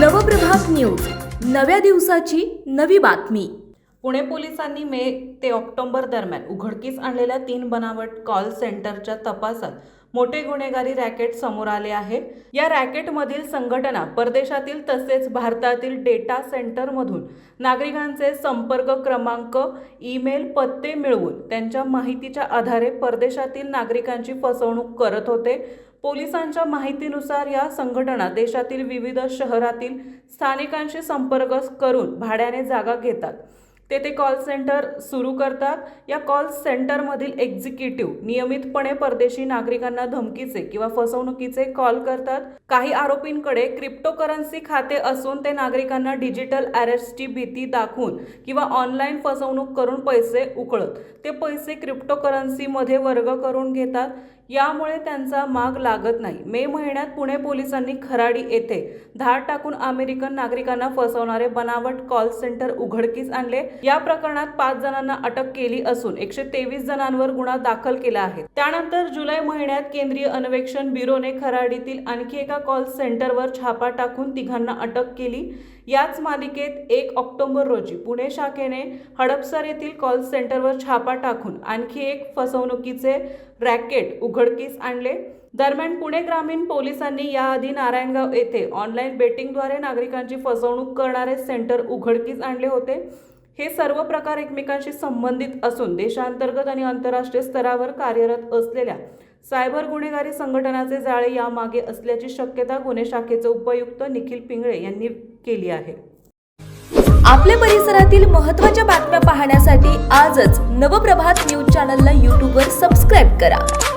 Nav Prabhat news. नव्या दिवसाची नवी बातमी. पुणे पोलिसांनी मे ते ऑक्टोबर दरम्यान उघडकीस आणलेल्या तीन बनावट कॉल सेंटरच्या तपासात मोठे गुन्हेगारी रॅकेट समोर आले आहे. या रॅकेटमधील संघटना परदेशातील तसेच भारतातील डेटा सेंटरमधून नागरिकांचे संपर्क क्रमांक ईमेल पत्ते मिळवून त्यांच्या माहितीच्या आधारे परदेशातील नागरिकांची फसवणूक करत होते. पोलिसांच्या माहितीनुसार या संघटना देशातील विविध शहरातील स्थानिकांशी संपर्क करून भाड्याने जागा घेतात. ते ते कॉल सेंटर सुरू करतात. या कॉल सेंटरमधील एक्झिक्युटिव्ह नियमितपणे परदेशी नागरिकांना धमकीचे किंवा फसवणुकीचे कॉल करतात. काही आरोपींकडे क्रिप्टोकरन्सी खाते असून ते नागरिकांना डिजिटल अरेस्टची भीती दाखवून किंवा ऑनलाईन फसवणूक करून पैसे उकळत. ते पैसे क्रिप्टोकरन्सीमध्ये वर्ग करून घेतात. यामुळे त्यांचा माग लागत नाही. मे महिन्यात पुणे पोलिसांनी खराडी येथे धाड टाकून अमेरिकन नागरिकांना फसवणारे बनावट कॉल सेंटर उघडकीस आणले. या प्रकरणात पाच जणांना अटक केली असून एकशे तेवीस जणांवर गुन्हा दाखल केला आहे. त्यानंतर जुलै महिन्यात केंद्रीय अन्वेषण ब्युरोने खराडीतील आणखी एका कॉल सेंटरवर छापा टाकून तिघांना अटक केली. याच मालिकेत एक ऑक्टोबर रोजी पुणे शाखेने हडपसर येथील कॉल सेंटरवर छापा टाकून आणखी एक फसवणुकीचे रॅकेट उघड उघडकीस आणले. दरम्यान पुणे ग्रामीण पोलिसांनी याआधी नारायणगाव येथे ऑनलाईन बेटिंगद्वारे नागरिकांची फसवणूक करणारे सेंटर उघडकीस आणले होते. हे सर्व प्रकार एकमेकांशी संबंधित असून देशांतर्गत आणि आंतरराष्ट्रीय स्तरावर कार्यरत असलेल्या सायबर गुन्हेगारी संघटनाचे जाळे यामागे असल्याची शक्यता गुन्हे शाखेचे उपयुक्त निखिल पिंगळे यांनी केली आहे. आपल्या परिसरातील महत्त्वाच्या बातम्या पाहण्यासाठी आजच नवप्रभात न्यूज चॅनलला यूट्यूबवर सबस्क्राईब करा.